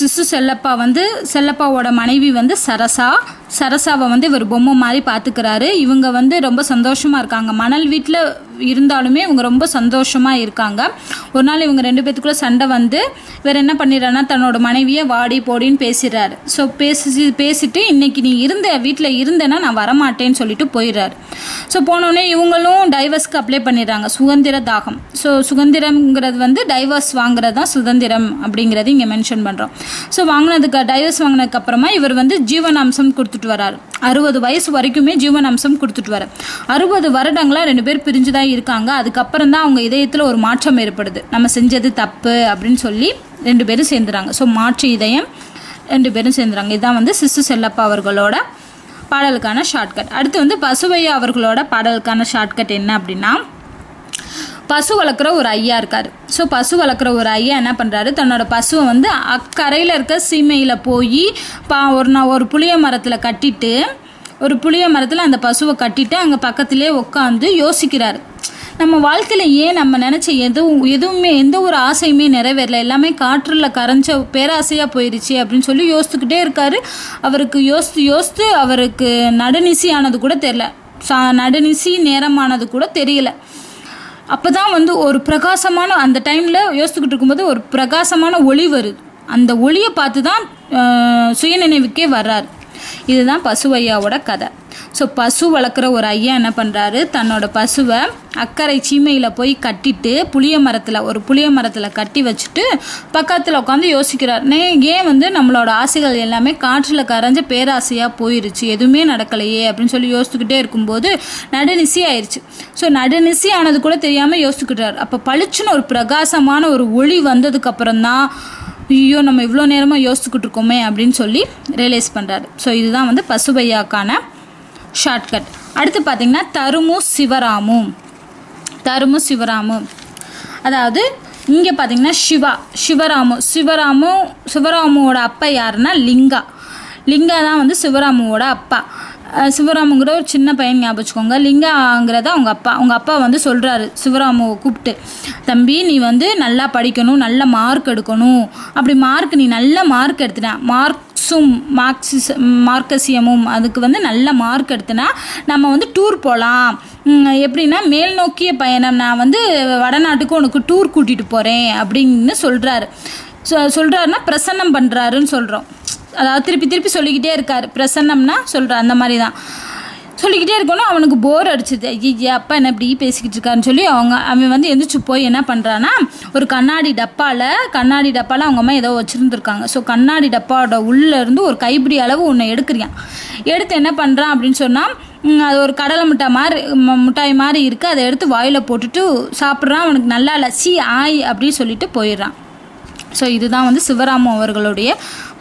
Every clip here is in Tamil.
சிசு செல்லப்பா வந்து செல்லப்பாவோட மனைவி வந்து சரசா. சரசாவை வந்து இவர் பொம்மை மாதிரி பார்த்துக்கிறாரு. இவங்க வந்து ரொம்ப சந்தோஷமாக இருக்காங்க. மணல் வீட்டில் இருந்தாலுமே இவங்க ரொம்ப சந்தோஷமாக இருக்காங்க. ஒரு நாள் இவங்க ரெண்டு பேத்துக்குள்ளே சண்டை வந்து இவர் என்ன பண்ணிடுறாருன்னா தன்னோட மனைவியை வாடி போடின்னு பேசிடுறாரு. ஸோ பேசி பேசிட்டு இன்னைக்கு நீ இருந்த வீட்டில் இருந்தேன்னா நான் வரமாட்டேன்னு சொல்லிட்டு போயிடுறாரு. ஸோ போனோடனே இவங்களும் டைவர்ஸ்க்கு அப்ளை பண்ணிடுறாங்க. சுதந்திர தாகம். ஸோ சுதந்திரம்ங்கிறது வந்து டைவர்ஸ் வாங்குறது தான் சுதந்திரம் அப்படிங்கிறது இங்கே மென்ஷன் பண்ணுறோம் ஸோ வாங்கினதுக்கு டைவர்ஸ் வாங்கினதுக்கப்புறமா இவர் வந்து ஜீவனாம்சம் கொடுத்துட்டு வராரு. அறுபது வயசு வரைக்குமே ஜீவன் அம்சம் கொடுத்துட்டு வர. அறுபது வருடங்களாக ரெண்டு பேர் பிரிஞ்சு தான் இருக்காங்க. அதுக்கப்புறம் தான் அவங்க இதயத்தில் ஒரு மாற்றம் ஏற்படுது. நம்ம செஞ்சது தப்பு அப்படின்னு சொல்லி ரெண்டு பேரும் சேர்ந்துறாங்க. ஸோ மாற்று இதயம் ரெண்டு பேரும் சேர்ந்துறாங்க. இதுதான் வந்து சிசு செல்லப்பா அவர்களோட பாடலுக்கான ஷார்ட்கட் அடுத்து வந்து பசுவையா அவர்களோட பாடலுக்கான ஷார்ட்கட் என்ன அப்படின்னா பசு வளர்க்குற ஒரு ஐயா இருக்கார். ஸோ பசு வளர்க்குற ஒரு ஐயா என்ன பண்ணுறாரு தன்னோட பசுவை வந்து அக்கரையில் இருக்க சீமையில் போய் பா ஒரு நான் ஒரு புளிய மரத்தில் கட்டிட்டு ஒரு புளிய மரத்தில் அந்த பசுவை கட்டிட்டு அங்கே பக்கத்திலே உட்காந்து யோசிக்கிறார். நம்ம வாழ்க்கையில் ஏன் நம்ம நினச்ச எதுவும் எதுவுமே எந்த ஒரு ஆசையுமே நிறைவேறல. எல்லாமே காற்றில் கரைஞ்ச பேராசையாக போயிடுச்சு அப்படின்னு சொல்லி யோசித்துக்கிட்டே இருக்காரு. அவருக்கு யோசித்து யோசித்து அவருக்கு நடுநிசி ஆனது கூட தெரில சா நடுநிசி நேரமானது கூட தெரியல. அப்போ தான் வந்து ஒரு பிரகாசமான அந்த டைமில் யோசிச்சுக்கிட்டு இருக்கும்போது ஒரு பிரகாசமான ஒளி வருது. அந்த ஒளியை பார்த்து தான் சுயநினைவுக்கே வர்றார். இதுதான் பசு ஐயாவோட கதை. ஸோ பசு வளர்க்குற ஒரு ஐயா என்ன பண்ணுறாரு தன்னோட பசுவை அக்கறை சீமையில் போய் கட்டிட்டு புளிய மரத்தில் ஒரு புளிய மரத்தில் கட்டி வச்சுட்டு பக்கத்தில் உட்காந்து யோசிக்கிறார். நே ஏன் வந்து நம்மளோட ஆசைகள் எல்லாமே காற்றில் கரைஞ்ச பேராசையாக போயிருச்சு? எதுவுமே நடக்கலையே அப்படின்னு சொல்லி யோசிச்சுக்கிட்டே இருக்கும்போது நடுநிசி ஆயிடுச்சு ஸோ நடுநிசி ஆனது கூட தெரியாமல் யோசிச்சுக்கிட்டார் அப்போ பளிச்சுன்னு ஒரு பிரகாசமான ஒரு ஒளி வந்ததுக்கப்புறம் தான் ஐயோ நம்ம இவ்வளோ நேரமாக யோசிச்சுக்கிட்டு இருக்கோமே அப்படின்னு சொல்லி ரியலைஸ் பண்ணுறாரு ஸோ இதுதான் வந்து பசுபையாக்கான ஷார்ட்கட் அடுத்து பார்த்தீங்கன்னா தருமு சிவராமு. தருமு சிவராமு. அதாவது இங்கே பார்த்தீங்கன்னா சிவா சிவராமு. சிவராமு சிவராமுவோட அப்பா யாருன்னா லிங்கா. லிங்கா தான் வந்து சிவராமுவோட அப்பா. சிவராமுங்கிற ஒரு சின்ன பையன் ஞாபகம் வச்சுக்கோங்க லிங்காங்கிறத அவங்க அப்பா அவங்க அப்பா வந்து சொல்கிறாரு சிவராமுவை கூப்பிட்டு தம்பி நீ வந்து நல்லா படிக்கணும் நல்ல மார்க் எடுக்கணும். அப்படி மார்க் நீ நல்ல மார்க் எடுத்துட்ட மார்க்ஸும் மார்க்சிஸ் மார்க்கசியமும் அதுக்கு வந்து நல்ல மார்க் எடுத்தனா நம்ம வந்து டூர் போகலாம் எப்படின்னா மேல் நோக்கிய பயணம். நான் வந்து வடநாட்டுக்கு உனக்கு டூர் கூட்டிகிட்டு போகிறேன் அப்படின்னு சொல்கிறாரு சொ சொல்கிறாருன்னா பிரசன்னம் பண்ணுறாருன்னு சொல்கிறோம் அதாவது திருப்பி திருப்பி சொல்லிக்கிட்டே இருக்கார். பிரசன்னம்னா சொல்கிற அந்த மாதிரி தான் சொல்லிக்கிட்டே இருக்கணும் அவனுக்கு போர் அடிச்சுது. ஐயா அப்பா என்ன இப்படி பேசிக்கிட்டு இருக்காருன்னு சொல்லி அவங்க அவன் வந்து எந்திரிச்சு போய் என்ன பண்ணுறான்னா ஒரு கண்ணாடி டப்பாவில் கண்ணாடி டப்பாவில் அவங்க அம்மா ஏதோ வச்சுருந்துருக்காங்க. ஸோ கண்ணாடி டப்பாவோட உள்ளே இருந்து ஒரு கைப்பிடி அளவு ஒன்று எடுக்கிறியான் எடுத்து என்ன பண்ணுறான் அப்படின்னு சொன்னால் அது ஒரு கடலை மிட்டாய் மாதிரி மிட்டாய் மாதிரி இருக்குது அதை எடுத்து வாயில் போட்டுட்டு சாப்பிட்றான். அவனுக்கு நல்லா இல்லை சி ஆய் அப்படின்னு சொல்லிட்டு போயிடுறான். ஸோ இதுதான் வந்து சிவராமு அவர்களுடைய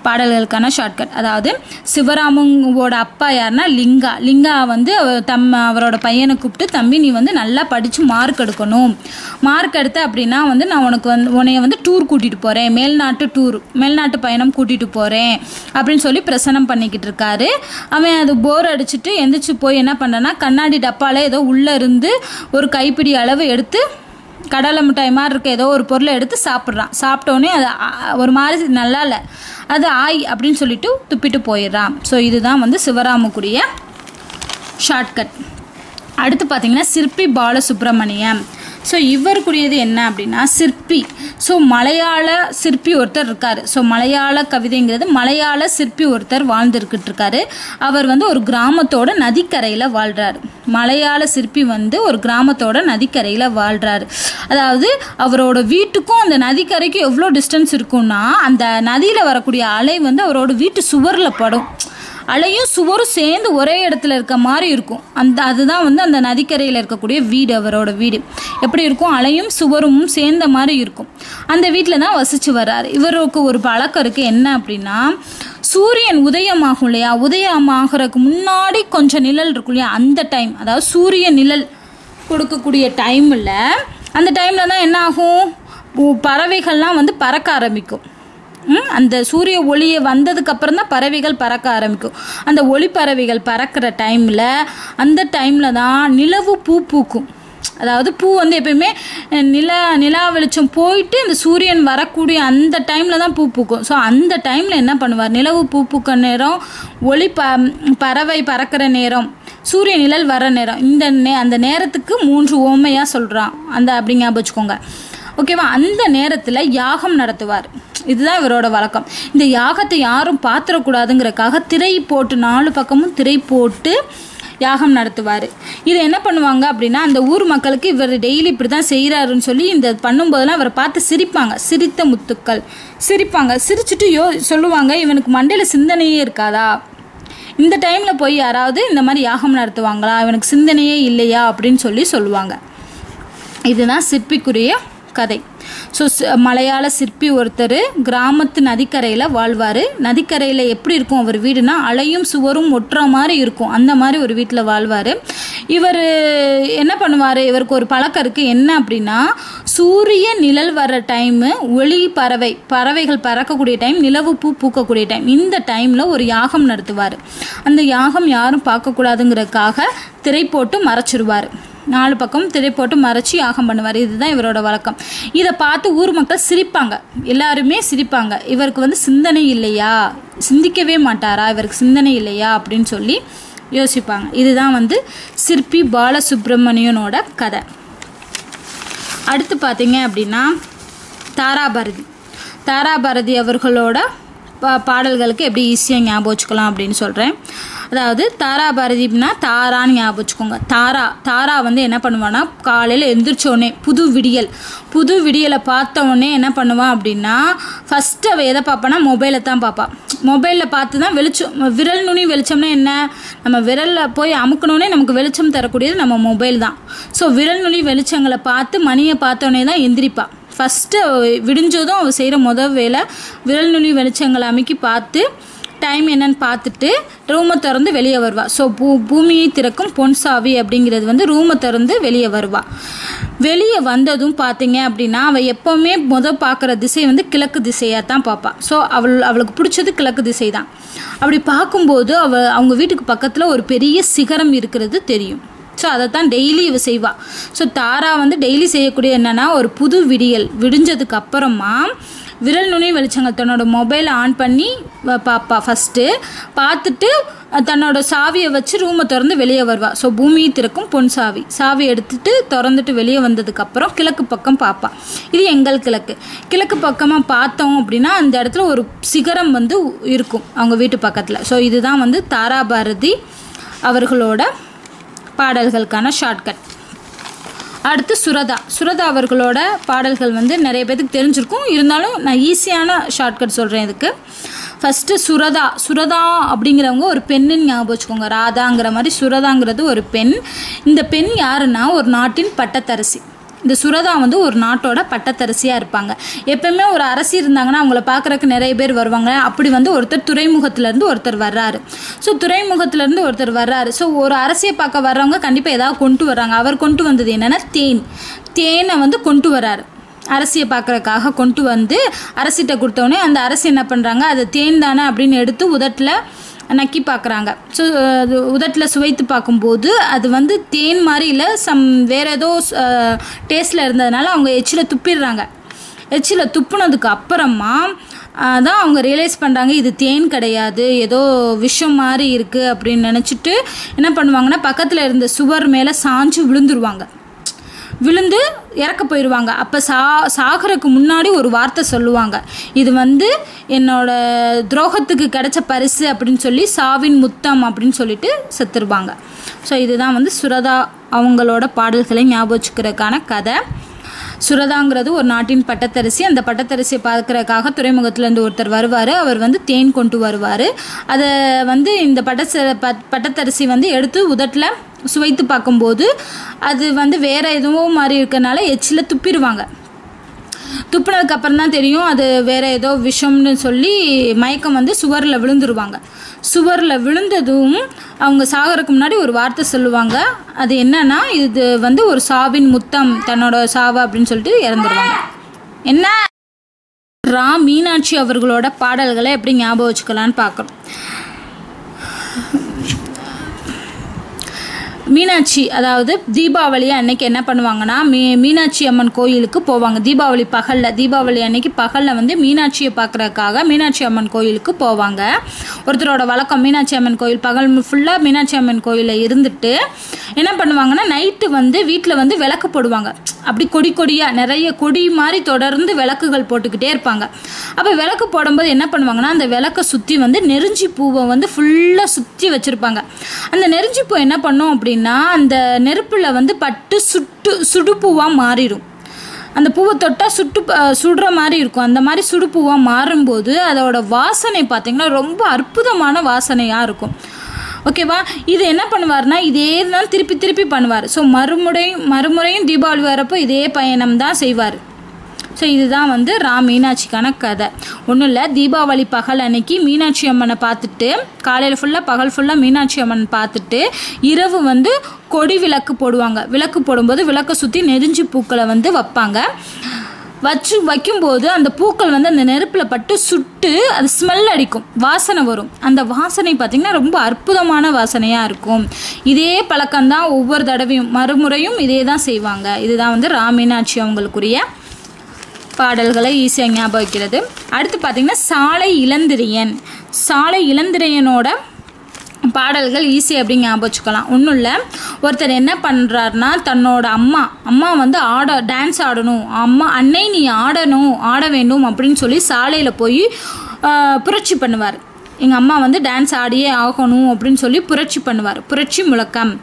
பாடல்களுக்கான ஷார்ட்கட் அதாவது சிவராமுவோட அப்பா யாருன்னா லிங்கா. லிங்கா வந்து தம் அவரோட பையனை கூப்பிட்டு தம்பி நீ வந்து நல்லா படித்து மார்க் எடுக்கணும். மார்க் எடுத்த அப்படின்னா வந்து நான் உனக்கு வந்து உன்னைய வந்து டூர் கூட்டிகிட்டு போகிறேன் மேல்நாட்டு டூர் மேல்நாட்டு பயணம் கூட்டிகிட்டு போகிறேன் அப்படின்னு சொல்லி பிரசனம் பண்ணிக்கிட்டு இருக்காரு. அவன் அது போர் அடிச்சுட்டு எந்திரிச்சு போய் என்ன பண்ணுறேன்னா கண்ணாடி டப்பாவில் ஏதோ உள்ளே இருந்து ஒரு கைப்பிடி அளவு எடுத்து கடலை மிட்டாய் மாதிரி இருக்க ஏதோ ஒரு பொருளை எடுத்து சாப்பிட்றான். சாப்பிட்டோன்னே அது ஒரு மாதிரி நல்லா இல்லை. அது ஆய் அப்படின்னு சொல்லிட்டு துப்பிட்டு போயிடுறான். ஸோ இதுதான் வந்து சிவராமுக்குரிய ஷார்ட்கட் அடுத்து பார்த்தீங்கன்னா சிற்பி பாலசுப்ரமணியம். ஸோ இவருக்குரியது என்ன அப்படின்னா சிற்பி. ஸோ மலையாள சிற்பி ஒருத்தர் இருக்கார். ஸோ மலையாள கவிதைங்கிறது மலையாள சிற்பி ஒருத்தர் வாழ்ந்துருக்கிட்டு இருக்காரு அவர் வந்து ஒரு கிராமத்தோட நதிக்கரையில் வாழ்கிறாரு மலையாள சிற்பி வந்து ஒரு கிராமத்தோட நதிக்கரையில் வாழ்கிறாரு அதாவது அவரோட வீட்டுக்கும் அந்த நதிக்கரைக்கும் எவ்வளோ டிஸ்டன்ஸ் இருக்கும்னா அந்த நதியில் வரக்கூடிய அலை வந்து அவரோட வீட்டு சுவரில் படும். அலையும் சுவரும் சேர்ந்து ஒரே இடத்துல இருக்க மாதிரி இருக்கும். அந்த அதுதான் வந்து அந்த நதிக்கரையில் இருக்கக்கூடிய வீடு அவரோட வீடு. எப்படி இருக்கும்? அலையும் சுவரும் சேர்ந்த மாதிரி இருக்கும். அந்த வீட்டில் தான் வசித்து வர்றாரு. இவருக்கு ஒரு பழக்கம் இருக்குது என்ன அப்படின்னா சூரியன் உதயமாகும் இல்லையா? உதயமாகிறதுக்கு முன்னாடி கொஞ்சம் நிழல் இருக்கும் இல்லையா? அந்த டைம் அதாவது சூரிய நிழல் கொடுக்கக்கூடிய டைமில் அந்த டைமில் தான் என்ன ஆகும்? பறவைகள்லாம் வந்து பறக்க ஆரம்பிக்கும். அந்த சூரிய ஒளியை வந்ததுக்கு அப்புறம் தான் பறவைகள் பறக்க ஆரம்பிக்கும். அந்த ஒளி பறவைகள் பறக்கிற டைமில் அந்த டைமில் தான் நிலவு பூ பூக்கும். அதாவது பூ வந்து எப்பயுமே நிலா நிலா வெளிச்சம் போயிட்டு இந்த சூரியன் வரக்கூடிய அந்த டைமில் தான் பூ பூக்கும். ஸோ அந்த டைமில் என்ன பண்ணுவார்? நிலவு பூ பூக்க நேரம் ஒளி ப பறவை பறக்கிற நேரம் சூரிய நிழல் வர நேரம் இந்த நே அந்த நேரத்துக்கு மூன்று ஓமையாக சொல்கிறான் அந்த அப்படி ஞாபகம் வச்சுக்கோங்க. ஓகேவா அந்த நேரத்தில் யாகம் நடத்துவார். இதுதான் இவரோட வழக்கம். இந்த யாகத்தை யாரும் பாத்திரக்கூடாதுங்கிறக்காக திரை போட்டு நாலு பக்கமும் திரை போட்டு யாகம் நடத்துவார். இது என்ன பண்ணுவாங்க அப்படின்னா அந்த ஊர் மக்களுக்கு இவர் டெய்லி இப்படி தான் செய்கிறாருன்னு சொல்லி இந்த பண்ணும்போதெல்லாம் அவரை பார்த்து சிரிப்பாங்க. சிரித்த முத்துக்கள். சிரிப்பாங்க. சிரிச்சுட்டு யோ சொல்லுவாங்க இவனுக்கு மண்டையில் சிந்தனையே இருக்காதா? இந்த டைமில் போய் யாராவது இந்த மாதிரி யாகம் நடத்துவாங்களா? இவனுக்கு சிந்தனையே இல்லையா? அப்படின்னு சொல்லி சொல்லுவாங்க. இதுதான் சிற்பிக்குரிய கதை. ஸோ மலையாள சிற்பி ஒருத்தர் கிராமத்து நதிக்கரையில் வாழ்வார். நதிக்கரையில் எப்படி இருக்கும் அவர் வீடுனா அலையும் சுவரும் ஒட்டுற மாதிரி இருக்கும். அந்த மாதிரி ஒரு வீட்டில் வாழ்வார். இவர் என்ன பண்ணுவார்? இவருக்கு ஒரு பழக்கம் இருக்குது என்ன அப்படின்னா சூரிய நிழல் வர்ற டைமு ஒளி பறவை பறவைகள் பறக்கக்கூடிய டைம் நிலவு பூ பூக்கக்கூடிய டைம் இந்த டைமில் ஒரு யாகம் நடத்துவார். அந்த யாகம் யாரும் பார்க்கக்கூடாதுங்கிறதுக்காக திரை போட்டு மறைச்சிருவார். நாலு பக்கம் திரை போட்டு மறைச்சி யாகம் பண்ணுவார். இதுதான் இவரோட வழக்கம். இதை பார்த்து ஊர் மக்கள் சிரிப்பாங்க. எல்லாருமே சிரிப்பாங்க. இவருக்கு வந்து சிந்தனை இல்லையா? சிந்திக்கவே மாட்டாரா? இவருக்கு சிந்தனை இல்லையா? அப்படின்னு சொல்லி யோசிப்பாங்க. இதுதான் வந்து சிற்பி பாலசுப்ரமணியனோட கதை. அடுத்து பார்த்தீங்க அப்படின்னா தாராபாரதி. தாராபாரதி அவர்களோட பா பாடல்களுக்கு எப்படி ஈஸியாக ஞாபகம் வச்சுக்கலாம் அப்படின்னு சொல்கிறேன் அதாவது தாரா பாரதினா தாரான்னு ஞாபகம் வச்சுக்கோங்க. தாரா தாரா வந்து என்ன பண்ணுவான்னா காலையில் எந்திரிச்சோடனே புது விடியல். புது விடியலை பார்த்தோடனே என்ன பண்ணுவான் அப்படின்னா ஃபஸ்ட்டு அவள் எதை பார்ப்பான்னா மொபைலை தான் பார்ப்பான் மொபைலில் பார்த்து தான் வெளிச்சம் விரல் நுனி வெளிச்சம்னா என்ன? நம்ம விரலில் போய் அமுக்கணுன்னே நமக்கு வெளிச்சம் தரக்கூடியது நம்ம மொபைல் தான். ஸோ விரல் நுனி வெளிச்சங்களை பார்த்து மணியை பார்த்தோன்னே தான் எந்திரிப்பாள் ஃபஸ்ட்டு விடிஞ்சதும் அவள் செய்கிற முதல் வேலை விரல் நுனி வெளிச்சங்களை அமைக்கி பார்த்து டைம் என்னன்னு பார்த்துட்டு ரூமை திறந்து வெளியே வருவா. ஸோ பூ பூமியை திறக்கும் பொன் சாவி அப்படிங்கிறது வந்து ரூமை திறந்து வெளியே வருவா. வெளியே வந்ததும் பார்த்தீங்க அப்படின்னா அவள் எப்போவுமே முதல் பார்க்குற திசை வந்து கிழக்கு திசையாக தான் பார்ப்பாள் ஸோ அவள் அவளுக்கு பிடிச்சது கிழக்கு திசை தான் அப்படி பார்க்கும்போது அவள் அவங்க வீட்டுக்கு பக்கத்தில் ஒரு பெரிய சிகரம் இருக்கிறது தெரியும். ஸோ அதை தான் டெய்லி இவ செய்வாள் ஸோ தாரா வந்து டெய்லி செய்யக்கூடிய என்னென்னா ஒரு புது விடியல். விடிஞ்சதுக்கு அப்புறமா விரல் நுனி வெளிச்சங்க தன்னோட மொபைலை ஆன் பண்ணி பார்ப்பா ஃபஸ்ட்டு பார்த்துட்டு தன்னோட சாவியை வச்சு ரூமை திறந்து வெளியே வருவா. ஸோ பூமியை திறக்கும் பொன் சாவி. சாவி எடுத்துட்டு திறந்துட்டு வெளியே வந்ததுக்கப்புறம் கிழக்கு பக்கம் பார்ப்பா இது எங்கள் கிழக்கு. கிழக்கு பக்கமாக பார்த்தோம் அப்படின்னா அந்த இடத்துல ஒரு சிகரம் வந்து இருக்கும் அவங்க வீட்டு பக்கத்தில். ஸோ இதுதான் வந்து தாராபாரதி அவர்களோட பாடல்களுக்கான ஷார்ட்கட் அடுத்து சுரதா. சுரதா அவர்களோட பாடல்கள் வந்து நிறைய பேத்துக்கு தெரிஞ்சிருக்கும். இருந்தாலும் நான் ஈஸியான ஷார்ட்கட் சொல்கிறேன் இதுக்கு. ஃபஸ்ட்டு சுரதா. சுரதா அப்படிங்கிறவங்க ஒரு பெண்ணுன்னு ஞாபகம் வச்சுக்கோங்க. ராதாங்கிற மாதிரி சுரதாங்கிறது ஒரு பெண். இந்த பெண் யாருன்னா ஒரு நாட்டின் பட்டத்தரசி. இந்த சுரதா வந்து ஒரு நாட்டோட பட்டத்தரசியாக இருப்பாங்க. எப்பவுமே ஒரு அரசி இருந்தாங்கன்னா அவங்கள பார்க்குறக்கு நிறைய பேர் வருவாங்க. அப்படி வந்து ஒருத்தர் துறைமுகத்துலேருந்து ஒருத்தர் வர்றாரு. ஸோ துறைமுகத்துலேருந்து ஒருத்தர் வர்றாரு. ஸோ ஒரு அரசியை பார்க்க வர்றவங்க கண்டிப்பாக ஏதாவது கொண்டு வர்றாங்க. அவர் கொண்டு வந்தது என்னென்னா தேன். தேனை வந்து கொண்டு வர்றாரு. அரசியை பார்க்குறக்காக கொண்டு வந்து அரசிட்ட கொடுத்தோடனே அந்த அரசு என்ன பண்ணுறாங்க அது தேன் தானே அப்படின்னு எடுத்து உதட்டில் நக்கி பார்க்குறாங்க ஸோ அது உதட்டில் சுவைத்து பார்க்கும்போது அது வந்து தேன் மாதிரி இல்லை சம் வேறு ஏதோ டேஸ்ட்டில் இருந்ததுனால அவங்க எச்சில் துப்பிடுறாங்க. எச்சில் துப்புனதுக்கு அப்புறமா தான் அவங்க ரியலைஸ் பண்ணுறாங்க இது தேன் கிடையாது ஏதோ விஷம் மாதிரி இருக்குது அப்படின்னு நினச்சிட்டு என்ன பண்ணுவாங்கன்னா பக்கத்தில் இருந்த சுவர் மேலே சாஞ்சு விழுந்துருவாங்க. விழுந்து இறக்க போயிடுவாங்க அப்போ சா சாகிறதுக்கு முன்னாடி ஒரு வார்த்தை சொல்லுவாங்க. இது வந்து என்னோட துரோகத்துக்கு கிடைச்ச பரிசு அப்படின்னு சொல்லி சாவின் முத்தம் அப்படின்னு சொல்லிட்டு செத்துருவாங்க. ஸோ இதுதான் வந்து சுரதா அவங்களோட பாடல்களை ஞாபகம் வச்சுக்கிறதுக்கான கதை. சுரதாங்கிறது ஒரு நாட்டின் பட்டத்தரிசி. அந்த பட்டத்தரிசியை பார்க்குறக்காக துறைமுகத்துலேருந்து ஒருத்தர் வருவார். அவர் வந்து தேன் கொண்டு வருவார். அதை வந்து இந்த பட்டச பட் பட்டத்தரிசி வந்து எடுத்து உதட்டில் சுவைத்து பார்க்கும்போது அது வந்து வேறு எதுவும் மாதிரி இருக்கிறனால எச்சில் துப்பிடுவாங்க. துப்புனதுக்கு அப்புறம் தான் தெரியும் அது வேற ஏதோ விஷம்னு சொல்லி மயக்கம் வந்து சுவரில் விழுந்துருவாங்க. சுவரில் விழுந்ததும் அவங்க சாகிறதுக்கு முன்னாடி ஒரு வார்த்தை சொல்லுவாங்க. அது என்னன்னா இது வந்து ஒரு சாவின் முத்தம் தன்னோட சாவா அப்படின்னு சொல்லிட்டு இறந்துருவாங்க. என்ன? ரா மீனாட்சி அவர்களோட பாடல்களை எப்படி ஞாபகம் வச்சுக்கலான்னு பார்க்குறோம் மீனாட்சி அதாவது தீபாவளி அன்னைக்கு என்ன பண்ணுவாங்கன்னா மீ மீனாட்சி அம்மன் கோயிலுக்கு போவாங்க. தீபாவளி பகலில் தீபாவளி அன்னைக்கு பகலில் வந்து மீனாட்சியை பார்க்குறதுக்காக மீனாட்சி அம்மன் கோயிலுக்கு போவாங்க. ஒருத்தரோட வழக்கம் மீனாட்சி அம்மன் கோயில் பகல் ஃபுல்லாக மீனாட்சி அம்மன் கோயிலில் இருந்துட்டு என்ன பண்ணுவாங்கன்னா நைட்டு வந்து வீட்டில் வந்து விளக்கு போடுவாங்க. அப்படி கொடி கொடியாக நிறைய கொடி மாதிரி தொடர்ந்து விளக்குகள் போட்டுக்கிட்டே இருப்பாங்க. அப்போ விளக்கு போடும்போது என்ன பண்ணுவாங்கன்னா அந்த விளக்கை சுற்றி வந்து நெருஞ்சி பூவை வந்து ஃபுல்லாக சுற்றி வச்சுருப்பாங்க. அந்த நெருஞ்சி பூ என்ன பண்ணும் அப்படின்னா அந்த நெருப்பில் வந்து பட்டு சுட்டு சுடுப்பூவாக மாறிடும். அந்த பூவை தொட்டால் சுட்டு சுடுற மாதிரி இருக்கும். அந்த மாதிரி சுடுப்பூவாக மாறும்போது அதோட வாசனை பார்த்திங்கன்னா ரொம்ப அற்புதமான வாசனையாக இருக்கும். ஓகேவா இது என்ன பண்ணுவார்னா இதே இருந்தாலும் திருப்பி திருப்பி பண்ணுவார். ஸோ மறுமுறையும் மறுமுறையும் தீபாவளி வரப்போ இதே பயணம் தான் செய்வார். ஸோ இதுதான் வந்து ரா மீனாட்சிக்கான கதை. ஒன்றும் இல்லை தீபாவளி பகல் அன்னைக்கு மீனாட்சி அம்மனை பார்த்துட்டு காலையில் ஃபுல்லாக பகல் ஃபுல்லாக மீனாட்சி அம்மன் பார்த்துட்டு இரவு வந்து கொடி விளக்கு போடுவாங்க. விளக்கு போடும்போது விளக்கை சுற்றி நெருஞ்சி பூக்களை வந்து வைப்பாங்க. வச்சு வைக்கும்போது அந்த பூக்கள் வந்து அந்த நெருப்பில் பட்டு சுட்டு அது ஸ்மெல் அடிக்கும். வாசனை வரும். அந்த வாசனை பார்த்திங்கன்னா ரொம்ப அற்புதமான வாசனையாக இருக்கும். இதே பழக்கம்தான் ஒவ்வொரு தடவையும் மறுமுறையும் இதே தான் செய்வாங்க. இதுதான் வந்து ராமீனாட்சி அவங்களுக்குரிய பாடல்களை ஈஸியாக ஞாபகம் வைக்கிறது அடுத்து பார்த்திங்கன்னா சாலை இளந்திரியன். சாலை இளந்திரையனோட பாடல்கள் ஈஸி அப்படின்னு ஞாபகம் வச்சுக்கலாம். ஒன்றும் இல்லை. ஒருத்தர் என்ன பண்ணுறாருனா தன்னோட அம்மா அம்மா வந்து ஆட டான்ஸ் ஆடணும். அம்மா அன்னை நீ ஆடணும் ஆட வேண்டும் அப்படின்னு சொல்லி சாலையில் போய் புரட்சி பண்ணுவார். எங்கள் அம்மா வந்து டான்ஸ் ஆடியே ஆகணும் அப்படின்னு சொல்லி புரட்சி பண்ணுவார். புரட்சி முழக்கம்.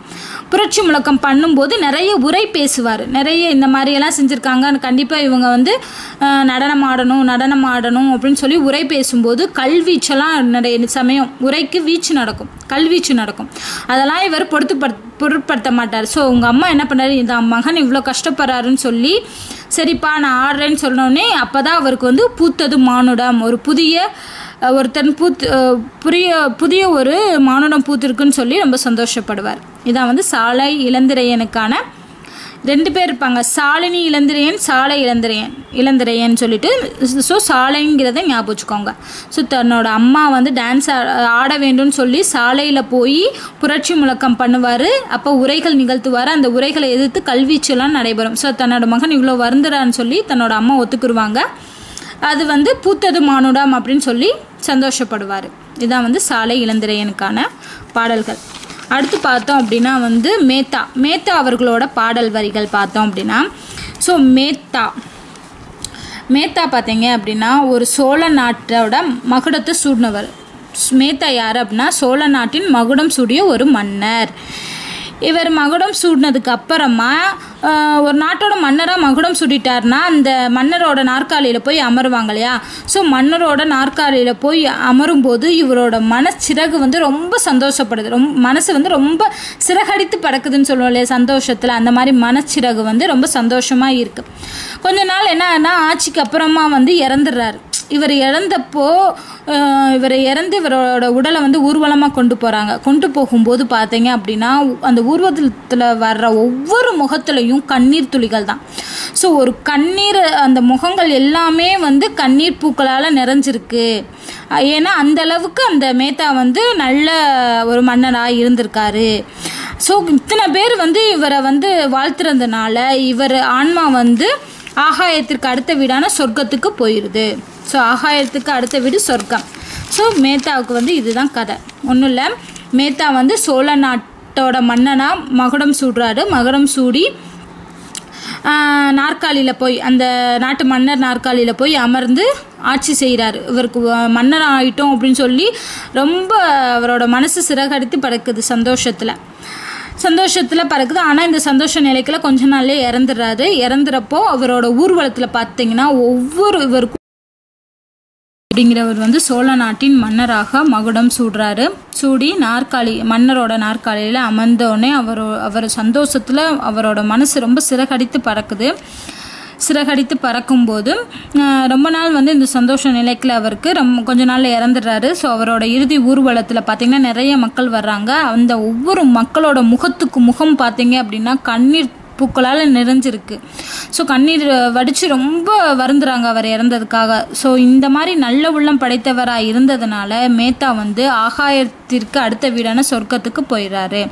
புரட்சி முழக்கம் பண்ணும்போது நிறைய உரை பேசுவார். நிறைய இந்த மாதிரியெல்லாம் செஞ்சுருக்காங்க கண்டிப்பாக இவங்க வந்து நடனம் ஆடணும் நடனம் ஆடணும் அப்படின்னு சொல்லி உரை பேசும்போது கல்வீச்செல்லாம் நிறைய சமயம் உரைக்கு வீச்சு நடக்கும். கல்வீச்சு நடக்கும். அதெல்லாம் இவர் பொறுத்துப்படு பொருட்படுத்த மாட்டார். ஸோ உங்கள் அம்மா என்ன பண்ணாரு? இந்த மகன் இவ்வளோ கஷ்டப்படுறாருன்னு சொல்லி சரிப்பா நான் ஆடுறேன்னு சொன்னோடனே அப்போ தான் அவருக்கு வந்து பூத்தது மானுடம். ஒரு புதிய ஒருத்தன் பூத்து புரிய புதிய புதிய ஒரு மானுடம் பூத்திருக்குன்னு சொல்லி ரொம்ப சந்தோஷப்படுவார். இதான் வந்து சாலை இளந்திரையனுக்கான ரெண்டு பேர் இருப்பாங்க. சாலினி இளந்திரையன் சாலை இளந்திரையன் இளந்திரையன் சொல்லிட்டு ஸோ சாலைங்கிறத ஞாபகம் வச்சுக்கோங்க. ஸோ தன்னோட அம்மா வந்து டான்ஸ் ஆட வேண்டும்னு சொல்லி சாலையில் போய் புரட்சி முழக்கம் பண்ணுவார். அப்போ உரைகள் நிகழ்த்துவார். அந்த உரைகளை எதிர்த்து கல்வீச்செல்லாம் நடைபெறும். ஸோ தன்னோட மகன் இவ்வளோ வருந்துறான்னு சொல்லி தன்னோட அம்மா ஒத்துக்குருவாங்க. அது வந்து பூத்தது மானுடம் அப்படின்னு சொல்லி சந்தோஷப்படுவார். இதுதான் வந்து சாலை இளந்திரையனுக்கான பாடல்கள். அடுத்து பார்த்தோம் அப்படின்னா வந்து மேத்தா. மேத்தா அவர்களோட பாடல் வரிகள் பார்த்தோம் அப்படின்னா ஸோ மேத்தா. மேத்தா பார்த்தீங்க அப்படின்னா ஒரு சோழ நாட்டோட மகுடத்தை சூடினவர். மேத்தா யார் அப்படின்னா சோழ நாட்டின் மகுடம் சூடிய ஒரு மன்னர். இவர் மகுடம் சூடினதுக்கு அப்புறமா ஒரு நாட்டோட மன்னராக மகுடம் சூடிட்டார்னா அந்த மன்னரோட நாற்காலியில் போய் அமருவாங்க இல்லையா? ஸோ மன்னரோட நாற்காலியில் போய் அமரும்போது இவரோட மனச்சிறகு வந்து ரொம்ப சந்தோஷப்படுது. ரொம்ப மனசு வந்து ரொம்ப சிறகடித்து பறக்குதுன்னு சொல்லுவோம் இல்லையா சந்தோஷத்தில். அந்த மாதிரி மனச்சிறகு வந்து ரொம்ப சந்தோஷமாக இருக்குது கொஞ்ச நாள் என்ன ஆனா ஆட்சிக்கு அப்புறமா வந்து இறந்துடுறாரு. இவர் இறந்தப்போ இவரை இவர் இறந்து இவரோட உடலை வந்து ஊர்வலமாக கொண்டு போகிறாங்க கொண்டு போகும்போது பார்த்தீங்க அப்படின்னா அந்த ஊர்வலத்தில் வர்ற ஒவ்வொரு முகத்துலையும் கண்ணீர் துளிகள் தான். ஸோ ஒரு கண்ணீர் அந்த முகங்கள் எல்லாமே வந்து கண்ணீர் பூக்களால் நிறைஞ்சிருக்கு. ஏன்னா அந்த அளவுக்கு அந்த மேத்தா வந்து நல்ல ஒரு மன்னராக இருந்திருக்காரு. ஸோ இத்தனை பேர் வந்து இவரை வந்து வாழ்த்துறதுனால இவர் ஆன்மா வந்து ஆகாயத்திற்கு அடுத்த வீடான சொர்க்கத்துக்கு போயிடுது ஸோ ஆகாயத்துக்கு அடுத்த வீடு சொர்க்கம். ஸோ மேத்தாவுக்கு வந்து இதுதான் கதை. ஒன்றும் இல்லை மேத்தா வந்து சோழ நாட்டோட மன்னனாக மகுடம் சூடுறாரு. மகுடம் சூடி நாற்காலியில் போய் அந்த நாட்டு மன்னர் நாற்காலியில் போய் அமர்ந்து ஆட்சி செய்கிறாரு இவருக்கு மன்னர் ஆகிட்டோம் அப்படின்னு சொல்லி ரொம்ப அவரோட மனசு சிறகடித்து பறக்குது சந்தோஷத்தில். சந்தோஷத்தில் பறக்குது. ஆனால் இந்த சந்தோஷ நிலைக்கில் கொஞ்ச நாள்லேயே இறந்துடுறாரு. இறந்துறப்போ அவரோட ஊர்வலத்தில் பார்த்தீங்கன்னா ஒவ்வொரு இவர் அப்படிங்கிறவர் வந்து சோழ நாட்டின் மன்னராக மகுடம் சூடுறாரு. சூடி நாற்காலி மன்னரோட நாற்காலியில் அமர்ந்தோடனே அவர் அவர் சந்தோஷத்தில் அவரோட மனசு ரொம்ப சிறகடித்து பறக்குது. சிறகடித்து பறக்கும்போது ரொம்ப நாள் வந்து இந்த சந்தோஷ நிலைக்கில் அவருக்கு ரொம்ப கொஞ்ச நாள் இறந்துடுறாரு. ஸோ அவரோட இறுதி ஊர்வலத்தில் பார்த்திங்கன்னா நிறைய மக்கள் வர்றாங்க. அந்த ஒவ்வொரு மக்களோட முகத்துக்கு முகம் பார்த்தீங்க அப்படின்னா கண்ணீர் பூக்களால் நிறைஞ்சிருக்கு. ஸோ கண்ணீர் வடித்து ரொம்ப வருந்துறாங்க அவர் இறந்ததுக்காக. ஸோ இந்த மாதிரி நல்ல உள்ளம் படைத்தவராக இருந்ததுனால மேத்தா வந்து ஆகாயத்திற்கு அடுத்த வீடான சொர்க்கத்துக்கு போயிடுறாரு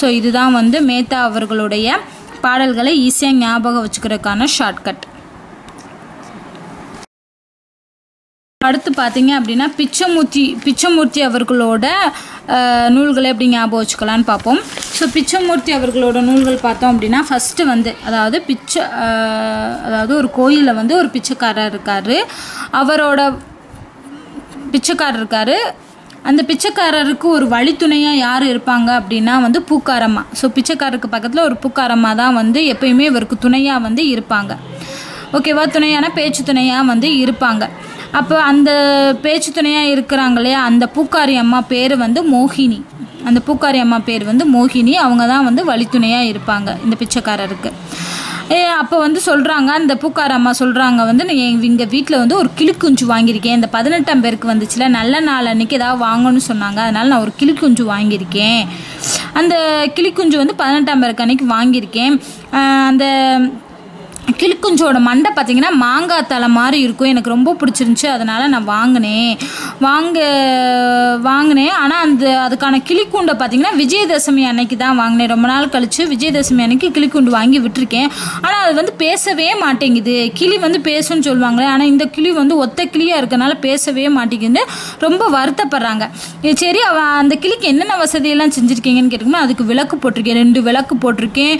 ஸோ இதுதான் வந்து மேத்தா அவர்களுடைய பாடல்களை ஈஸியாக ஞாபகம் வச்சுக்கிறதுக்கான ஷார்ட்கட் அடுத்து பார்த்தீங்க அப்படின்னா பிச்சமூர்த்தி பிச்சமூர்த்தி அவர்களோட நூல்களை எப்படி ஞாபகம் வச்சுக்கலான்னு பார்ப்போம். ஸோ பிச்சமூர்த்தி அவர்களோட நூல்கள் பார்த்தோம் அப்படின்னா ஃபஸ்ட்டு வந்து அதாவது பிச்சை அதாவது ஒரு கோயிலில் வந்து ஒரு பிச்சைக்காரர் இருக்கார். அவரோட பிச்சைக்காரர் இருக்காரு. அந்த பிச்சைக்காரருக்கு ஒரு வழித்துணையாக யார் இருப்பாங்க அப்படின்னா வந்து பூக்காரம்மா. ஸோ பிச்சைக்காரருக்கு பக்கத்தில் ஒரு பூக்காரம்மா தான் வந்து எப்பயுமே இவருக்கு துணையாக வந்து இருப்பாங்க. ஓகேவா துணையான பேச்சு துணையாக வந்து இருப்பாங்க. அப்போ அந்த பேச்சு துணையாக இருக்கிறாங்க இல்லையா? அந்த பூக்காரி அம்மா பேர் வந்து மோகினி. அந்த பூக்காரி அம்மா பேர் வந்து மோகினி. அவங்க தான் வந்து வழித்துணையாக இருப்பாங்க இந்த பிச்சைக்காரருக்கு. ஏ அப்போ வந்து சொல்கிறாங்க அந்த பூக்கார அம்மா சொல்கிறாங்க வந்து எங்கள் வீட்டில் வந்து ஒரு கிளிக்குஞ்சு வாங்கியிருக்கேன். இந்த பதினெட்டாம் பேருக்கு வந்துச்சுல நல்ல நாள் அன்னைக்கு ஏதாவது வாங்கணும்னு சொன்னாங்க. அதனால் நான் ஒரு கிளிக்குஞ்சு வாங்கியிருக்கேன். அந்த கிளிக்குஞ்சு வந்து பதினெட்டாம் பேருக்கு அன்னைக்கு வாங்கியிருக்கேன். அந்த கிளிக்குஞ்சோட மண்டை பார்த்தீங்கன்னா மாங்காய் தலை மாதிரி இருக்கும். எனக்கு ரொம்ப பிடிச்சிருந்துச்சி. அதனால் நான் வாங்கினேன். வாங்க வாங்கினேன். ஆனால் அந்த அதுக்கான கிளிக்குண்டை பார்த்தீங்கன்னா விஜயதசமி அன்னைக்கு தான் வாங்கினேன். ரொம்ப நாள் கழித்து விஜயதசமி அன்னைக்கு கிளிக்குண்டு வாங்கி விட்டுருக்கேன். ஆனால் அது வந்து பேசவே மாட்டேங்குது. கிளி வந்து பேசுன்னு சொல்லுவாங்களே. ஆனால் இந்த கிளி வந்து ஒத்த கிளியாக இருக்கனால பேசவே மாட்டேங்குதுன்னு ரொம்ப வருத்தப்படுறாங்க. சரி அவ அந்த கிளிக்கு என்னென்ன வசதியெல்லாம் செஞ்சுருக்கீங்கன்னு கேட்டுக்கோங்க அதுக்கு விளக்கு போட்டிருக்கேன். ரெண்டு விளக்கு போட்டிருக்கேன்.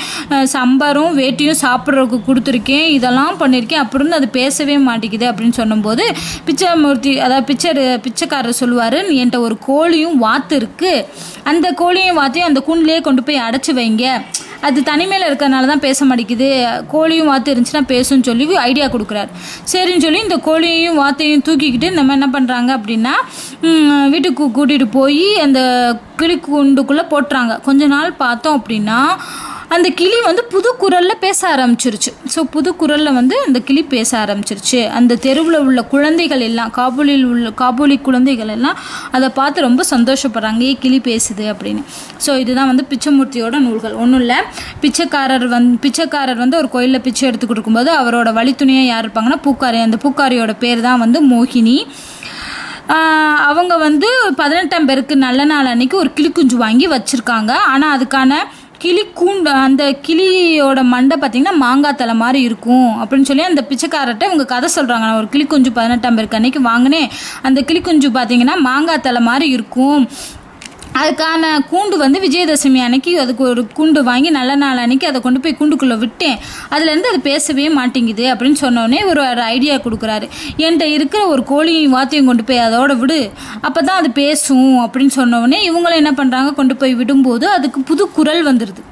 சம்பரும் வேட்டியும் சாப்பிட்றதுக்கு கொடுத்துருக்கேன். இதெல்லாம் பண்ணியிருக்கேன் அப்படின்னு அது பேசவே மாட்டேங்குது அப்படின்னு சொன்னும்போது பிச்சைமூர்த்தி அதாவது பிச்சர் பிச்சைக்காரர் சொல்லுவார் என்கிட்ட ஒரு கோழியும் வாத்து இருக்குது அந்த கோழியும் வாத்தையும் அந்த கூண்டிலே கொண்டு போய் அடைச்சி வைங்க. அது தனிமையில் இருக்கிறனால தான் பேச மாட்டேங்குது. கோழியும் வாத்து இருந்துச்சுன்னா பேசுன்னு சொல்லி ஐடியா கொடுக்குறாரு. சரின்னு சொல்லி இந்த கோழியையும் வாத்தையும் தூக்கிக்கிட்டு நம்ம என்ன பண்ணுறாங்க அப்படின்னா வீட்டுக்கு கூட்டிகிட்டு போய் அந்த கிளி குண்டுக்குள்ளே போட்டுறாங்க. கொஞ்ச நாள் பார்த்தோம் அப்படின்னா அந்த கிளி வந்து புது குரலில் பேச ஆரம்பிச்சிருச்சு. ஸோ புது குரலில் வந்து அந்த கிளி பேச ஆரம்பிச்சிருச்சு. அந்த தெருவில் உள்ள குழந்தைகள் எல்லாம் காபூலில் உள்ள காபூலி குழந்தைகள் எல்லாம் அதை பார்த்து ரொம்ப சந்தோஷப்படுறாங்க. ஏ கிளி பேசுது அப்படின்னு. ஸோ இதுதான் வந்து பிச்சைமூர்த்தியோட நூல்கள். ஒன்றும் இல்லை. பிச்சைக்காரர் வந் பிச்சைக்காரர் வந்து ஒரு கோயிலில் பிச்சை எடுத்து கொடுக்கும்போது அவரோட வழித்துணையாக யார் இருப்பாங்கன்னா பூக்காரி. அந்த பூக்காரியோட பேர் தான் வந்து மோகினி. அவங்க வந்து பதினெட்டாம் பேருக்கு நல்ல நாள் அன்னைக்கு ஒரு கிளிக்குஞ்சு வாங்கி வச்சுருக்காங்க. ஆனால் அதுக்கான கிளி கூண்டு அந்த கிளியோட மண்டை பார்த்தீங்கன்னா மாங்காய் தலை மாதிரி இருக்கும் அப்படின்னு சொல்லி அந்த பிச்சைக்காரர்கிட்ட இவங்க கதை சொல்கிறாங்க நான் ஒரு கிளிக்குஞ்சு பதினெட்டாம் பேருக்கு அன்னைக்கு வாங்கினேன். அந்த கிளிக்குஞ்சு பார்த்தீங்கன்னா மாங்காய் தலை மாதிரி இருக்கும். அதுக்கான கூண்டு வந்து விஜயதசமி அன்னைக்கு அதுக்கு ஒரு கூண்டு வாங்கி நல்ல நாள் அன்னைக்கு அதை கொண்டு போய் கூண்டுக்குள்ளே விட்டேன். அதுலேருந்து அது பேசவே மாட்டேங்குது அப்படின்னு சொன்னோடனே ஒரு ஒரு ஐடியா கொடுக்குறாரு. என்கிட்ட இருக்கிற ஒரு கோழியும் வாத்தியம் கொண்டு போய் அதோட விடு. அப்போ தான் அது பேசும் அப்படின்னு சொன்னோடனே இவங்களும் என்ன பண்ணுறாங்க கொண்டு போய் விடும்போது அதுக்கு புது குரல் வந்துடுது